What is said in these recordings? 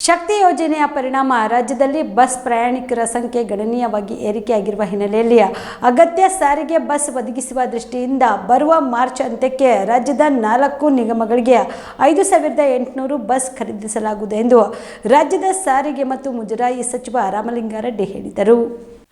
ಶಕ್ತಿ ಯೋಜನೆಯ ಪರಿಣಾಮ ರಾಜ್ಯದಲ್ಲಿ ಬಸ್ ಪ್ರಯಾಣಿಕರ ಸಂಖ್ಯೆ ಗಣನೀಯವಾಗಿ ಏರಿಕೆಯಾಗಿರುವ ಹಿನ್ನೆಲೆಯಲ್ಲಿ ಅಗತ್ಯ ಸಾರಿಗೆ ಬಸ್ ಒದಗಿಸುವ ದೃಷ್ಟಿಯಿಂದ ಬರುವ ಮಾರ್ಚ್ ಅಂತ್ಯಕ್ಕೆ ರಾಜ್ಯದ ನಾಲ್ಕು ನಿಗಮಗಳಿಗೆ ಐದು ಸಾವಿರದ ಎಂಟುನೂರು ಬಸ್ ಖರೀದಿಸಲಾಗುವುದು ಎಂದು ರಾಜ್ಯದ ಸಾರಿಗೆ ಮತ್ತು ಮುಜರಾಯಿ ಸಚಿವ ರಾಮಲಿಂಗಾರೆಡ್ಡಿ ಹೇಳಿದರು.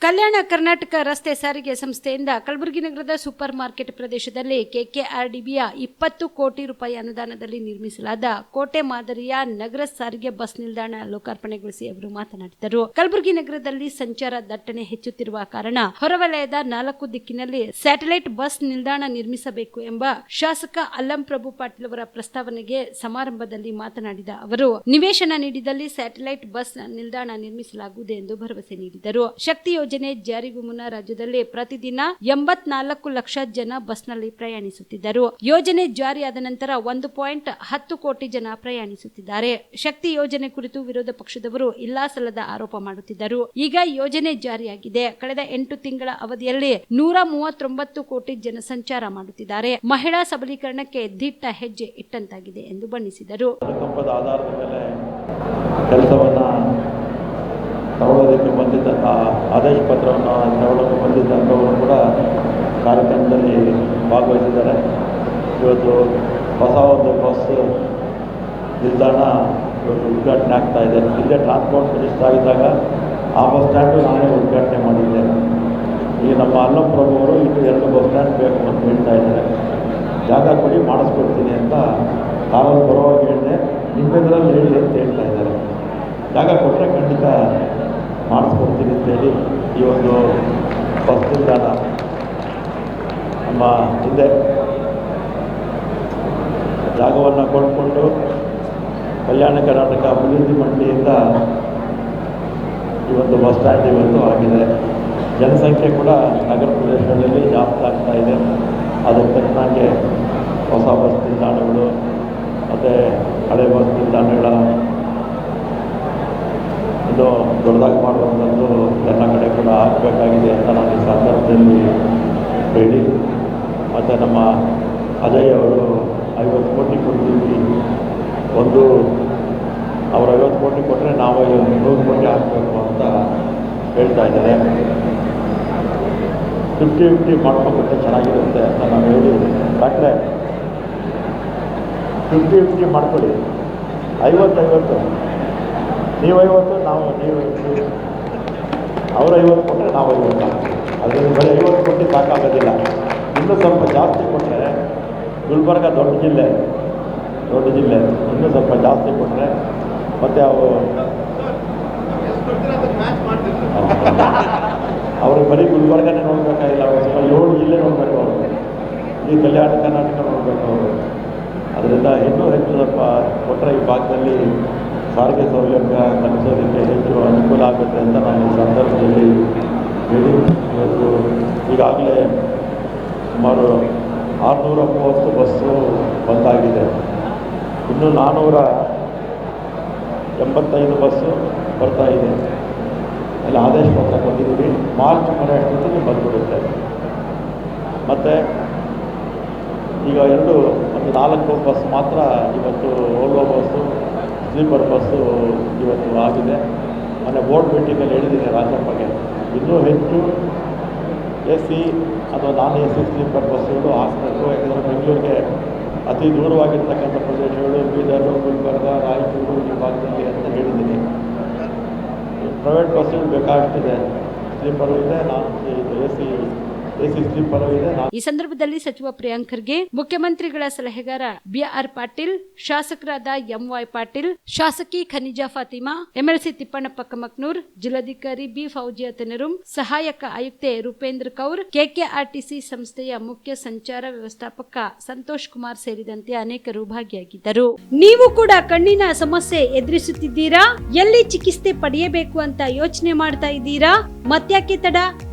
ಕಲ್ಯಾಣ ಕರ್ನಾಟಕ ರಸ್ತೆ ಸಾರಿಗೆ ಸಂಸ್ಥೆಯಿಂದ ಕಲಬುರಗಿ ನಗರದ ಸೂಪರ್ ಮಾರ್ಕೆಟ್ ಪ್ರದೇಶದಲ್ಲಿ ಕೆಕೆಆರ್ಡಿಬಿಯ ಇಪ್ಪತ್ತು ಕೋಟಿ ರೂಪಾಯಿ ಅನುದಾನದಲ್ಲಿ ನಿರ್ಮಿಸಲಾದ ಕೋಟೆ ಮಾದರಿಯ ನಗರ ಸಾರಿಗೆ ಬಸ್ ನಿಲ್ದಾಣ ಲೋಕಾರ್ಪಣೆಗೊಳಿಸಿ ಅವರು ಮಾತನಾಡಿದರು. ಕಲಬುರಗಿ ನಗರದಲ್ಲಿ ಸಂಚಾರ ದಟ್ಟಣೆ ಹೆಚ್ಚುತ್ತಿರುವ ಕಾರಣ ಹೊರವಲಯದ ನಾಲ್ಕು ದಿಕ್ಕಿನಲ್ಲಿ ಸ್ಯಾಟಲೈಟ್ ಬಸ್ ನಿಲ್ದಾಣ ನಿರ್ಮಿಸಬೇಕು ಎಂಬ ಶಾಸಕ ಅಲ್ಲಂ ಪ್ರಭು ಪಾಟೀಲ್ ಅವರ ಪ್ರಸ್ತಾವನೆಗೆ ಸಮಾರಂಭದಲ್ಲಿ ಮಾತನಾಡಿದ ಅವರು, ನಿವೇಶನ ನೀಡಿದಲ್ಲಿ ಸ್ಯಾಟಲೈಟ್ ಬಸ್ ನಿಲ್ದಾಣ ನಿರ್ಮಿಸಲಾಗುವುದು ಎಂದು ಭರವಸೆ ನೀಡಿದರು. ಶಕ್ತಿ ಯೋಜನೆ ಜಾರಿಗೂ ಮುನ್ನ ರಾಜ್ಯದಲ್ಲಿ ಪ್ರತಿದಿನ ಎಂಬತ್ನಾಲ್ಕು ಲಕ್ಷ ಜನ ಬಸ್ನಲ್ಲಿ ಪ್ರಯಾಣಿಸುತ್ತಿದ್ದರು. ಯೋಜನೆ ಜಾರಿಯಾದ ನಂತರ ಒಂದು ಪಾಯಿಂಟ್ ಹತ್ತು ಕೋಟಿ ಜನ ಪ್ರಯಾಣಿಸುತ್ತಿದ್ದಾರೆ. ಶಕ್ತಿ ಯೋಜನೆ ಕುರಿತು ವಿರೋಧ ಪಕ್ಷದವರು ಇಲ್ಲಾ ಸಲ್ಲದ ಆರೋಪ ಮಾಡುತ್ತಿದ್ದರು. ಈಗ ಯೋಜನೆ ಜಾರಿಯಾಗಿದೆ. ಕಳೆದ ಎಂಟು ತಿಂಗಳ ಅವಧಿಯಲ್ಲಿ ನೂರ ಮೂವತ್ತೊಂಬತ್ತು ಕೋಟಿ ಜನ ಸಂಚಾರ ಮಾಡುತ್ತಿದ್ದಾರೆ. ಮಹಿಳಾ ಸಬಲೀಕರಣಕ್ಕೆ ದಿಟ್ಟ ಹೆಜ್ಜೆ ಇಟ್ಟಂತಾಗಿದೆ ಎಂದು ಬಣ್ಣಿಸಿದರು. ಆಧಾರದ ಕೆಲಸವನ್ನು ತಗೊಳ್ಳೋದಕ್ಕೆ ಬಂದಿದ್ದಂಥ ಆದೇಶ ಪತ್ರವನ್ನು ತಗೊಳ್ಳೋಕ್ಕೆ ಬಂದಿದ್ದಂಥವರು ಕೂಡ ಕಾರ್ಯಕ್ರಮದಲ್ಲಿ ಭಾಗವಹಿಸಿದ್ದಾರೆ. ಇವತ್ತು ಹೊಸ ಒಂದು ಬಸ್ ನಿಲ್ದಾಣ ಇವತ್ತು ಉದ್ಘಾಟನೆ ಆಗ್ತಾ ಇದೆ. ಇಲ್ಲೇ ಟ್ರಾನ್ಸ್ಪೋರ್ಟ್ ಮಿನಿಸ್ಟರ್ ಆಗಿದ್ದಾಗ ಆ ಬಸ್ ಸ್ಟ್ಯಾಂಡು ನಾನೇ ಉದ್ಘಾಟನೆ ಮಾಡಿದ್ದೆ ಈಗ ನಮ್ಮ ಅಲ್ಲಂ ಪ್ರಭು ಅವರು ಇನ್ನು ಎರಡು ಬಸ್ ಸ್ಟ್ಯಾಂಡ್ ಬೇಕು ಅಂತ ಹೇಳ್ತಾ ಇದ್ದಾರೆ. ಜಾಗ ಕೊಡಿ ಮಾಡಿಸ್ಕೊಡ್ತೀನಿ ಅಂತ ಕಾರಲ್ಲಿ ಬರುವಾಗ ಹೇಳಿದೆ. ನಿಮ್ಮೆದ್ರಲ್ಲಿ ಹೇಳಿ ಅಂತ ಹೇಳ್ತಾ ಇದ್ದಾರೆ ಜಾಗ ಕೊಟ್ಟರೆ ಖಂಡಿತ ಅಂತೇಳಿ ಈ ಒಂದು ಬಸ್ ನಮ್ಮ ಹಿಂದೆ ಜಾಗವನ್ನು ಕೊಂಡುಕೊಂಡು ಕಲ್ಯಾಣ ಕರ್ನಾಟಕ ಅಭಿವೃದ್ಧಿ ಮಂಡಳಿಯಿಂದ ಈ ಒಂದು ಬಸ್ ಸ್ಟ್ಯಾಂಡ್ ಇವತ್ತು ಆಗಿದೆ. ಜನಸಂಖ್ಯೆ ಕೂಡ ನಗರ ಪ್ರದೇಶಗಳಲ್ಲಿ ಜಾಸ್ತಿ ಆಗ್ತಾ ಇದೆ. ಅದಕ್ಕೆ ತಕ್ಕನಾಗೆ ಹೊಸ ಬಸ್ ನಿಲ್ದಾಣಗಳು ಮತ್ತು ಹಳೆ ಬಸ್ ನಿಲ್ದಾಣಗಳ ಇದು ದೊಡ್ಡದಾಗಿ ಮಾಡುವಂಥದ್ದು ಎಲ್ಲ ಕಡೆ ಕೂಡ ಆಗಬೇಕಾಗಿದೆ ಅಂತ ನಾನು ಈ ಸಂದರ್ಭದಲ್ಲಿ ಹೇಳಿ. ಮತ್ತು ನಮ್ಮ ಅಜಯ್ ಅವರು ಐವತ್ತು ಕೋಟಿ ಕೊಡ್ತೀವಿ. ಒಂದು ಅವರು ಐವತ್ತು ಕೋಟಿ ಕೊಟ್ಟರೆ ನಾವು ನೂರು ಕೋಟಿ ಹಾಕಬೇಕು ಅಂತ ಹೇಳ್ತಾ ಇದ್ದಾರೆ ಫಿಫ್ಟಿ ಫಿಫ್ಟಿ ಮಾಡ್ಕೊಂಡ್ಬಿಟ್ರೆ ಚೆನ್ನಾಗಿರುತ್ತೆ ಅಂತ ನಾನು ಹೇಳಿ. ಡಾಕ್ಟ್ರೆ ಫಿಫ್ಟಿ ಫಿಫ್ಟಿ ಮಾಡ್ಕೊಳ್ಳಿ ನೀವು ಐವತ್ತು ನಾವು ನೀವು ನೀವು- ಅವ್ರು ಐವತ್ತು ಕೊಟ್ಟರೆ ನಾವು ಐವತ್ತು ಅದರಿಂದ ಬರೀ ಐವತ್ತು ಕೊಟ್ಟು ಸಾಕಾಗೋದಿಲ್ಲ. ಇನ್ನೂ ಸ್ವಲ್ಪ ಜಾಸ್ತಿ ಕೊಟ್ಟರೆ ಗುಲ್ಬರ್ಗ ದೊಡ್ಡ ಜಿಲ್ಲೆ ದೊಡ್ಡ ಜಿಲ್ಲೆ ಇನ್ನೂ ಸ್ವಲ್ಪ ಜಾಸ್ತಿ ಕೊಟ್ಟರೆ ಮತ್ತು ಅವು ಅವರು ಬರೀ ಗುಲ್ಬರ್ಗನೇ ನೋಡಬೇಕಾಗಿಲ್ಲ, ಅವರು ಸ್ವಲ್ಪ ಏಳು ಜಿಲ್ಲೆ ನೋಡಬೇಕು ಅವರು. ಈ ಕಲ್ಯಾಣ ಕರ್ನಾಟಕ ನೋಡಬೇಕು ಅವರು. ಅದರಿಂದ ಇನ್ನೂ ಹೆಚ್ಚು ಸ್ವಲ್ಪ ಕೊಟ್ಟರೆ ಈ ಭಾಗದಲ್ಲಿ ಸಾರಿಗೆ ಸೌಲಭ್ಯ ಕಲಿಸೋದಕ್ಕೆ ಹೆಚ್ಚು ಅನುಕೂಲ ಆಗುತ್ತೆ ಅಂತ ನಾನು ಈ ಸಂದರ್ಭದಲ್ಲಿ ಹೇಳಿ ಇವತ್ತು ಈಗಾಗಲೇ ಸುಮಾರು ಆರುನೂರ ಮೂವತ್ತು ಬಸ್ಸು ಬಂದಾಗಿದೆ. ಇನ್ನು ನಾನ್ನೂರ ಎಂಬತ್ತೈದು ಬಸ್ಸು ಬರ್ತಾ ಇದೆ. ಅಲ್ಲಿ ಆದೇಶ ಪತ್ರ ಕೊಟ್ಟಿದ್ದೀವಿ. ಮಾರ್ಚ್ ಮನೆ ಅಷ್ಟೊತ್ತಿಗೆ ಬಂದುಬಿಡುತ್ತೆ. ಮತ್ತು ಈಗ ಎರಡು, ಒಂದು ನಾಲ್ಕು ಬಸ್ ಮಾತ್ರ ಇವತ್ತು ಓಲ್ವೋ ಬಸ್ಸು, ಸ್ಲೀಪರ್ ಬಸ್ಸು ಇವತ್ತು ಆಗಿದೆ. ಮೊನ್ನೆ ಬೋರ್ಡ್ ಮೀಟಿಂಗಲ್ಲಿ ಹೇಳಿದ್ದೀನಿ ರಾಜಪ್ಪಗೆ. ಇನ್ನೂ ಹೆಚ್ಚು ಎ ಸಿ ಅಥವಾ ನಾನ್ ಎ ಸಿ ಸ್ಲೀಪರ್ ಬಸ್ಸುಗಳು ಹಾಕಬೇಕು ಯಾಕಂದರೆ ಬೆಂಗಳೂರಿಗೆ ಅತಿ ದೂರವಾಗಿರ್ತಕ್ಕಂಥ ಪ್ರದೇಶಗಳು, ಬೀದರು, ಗುಲ್ಬರ್ಗ, ರಾಯಚೂರು, ಈ ಭಾಗದಲ್ಲಿ ಅಂತ ಹೇಳಿದ್ದೀನಿ. ಪ್ರೈವೇಟ್ ಬಸ್ಸುಗಳು ಬೇಕಾಗ್ತಿದೆ. ಸ್ಲೀಪರು ಇದೆ, ನಾನ್ ಎ ಸಿ ಎ ಈ ಸಂದರ್ಭದಲ್ಲಿ ಸಚಿವ ಪ್ರಿಯಾಂಕ್ ಖರ್ಗೆ, ಮುಖ್ಯಮಂತ್ರಿಗಳ ಸಲಹೆಗಾರ ಬಿಆರ್ ಪಾಟೀಲ್, ಶಾಸಕರಾದ ಎಂವೈ ಪಾಟೀಲ್, ಶಾಸಕಿ ಖನಿಜಾ ಫಾತಿಮಾ, ಎಂಎಲ್ಸಿ ತಿಪ್ಪಣ್ಣಪ್ಪ ಕಮಕ್ನೂರ್, ಜಿಲ್ಲಾಧಿಕಾರಿ ಬಿ ಫೌಜಿಯಾ ತೆನರುಂ ಸಹಾಯಕ ಆಯುಕ್ತೆ ರೂಪೇಂದ್ರ ಕೌರ್, ಕೆಕೆಆರ್ಟಿಸಿ ಸಂಸ್ಥೆಯ ಮುಖ್ಯ ಸಂಚಾರ ವ್ಯವಸ್ಥಾಪಕ ಸಂತೋಷ್ ಕುಮಾರ್ ಸೇರಿದಂತೆ ಅನೇಕರು ಭಾಗಿಯಾಗಿದ್ದರು. ನೀವು ಕೂಡ ಕಣ್ಣಿನ ಸಮಸ್ಯೆ ಎದುರಿಸುತ್ತಿದ್ದೀರಾ? ಎಲ್ಲಿ ಚಿಕಿತ್ಸೆ ಪಡೆಯಬೇಕು ಅಂತ ಯೋಚನೆ ಮಾಡ್ತಾ ಇದ್ದೀರಾ? ಮತ್ಯಾಕೆ ತಡ?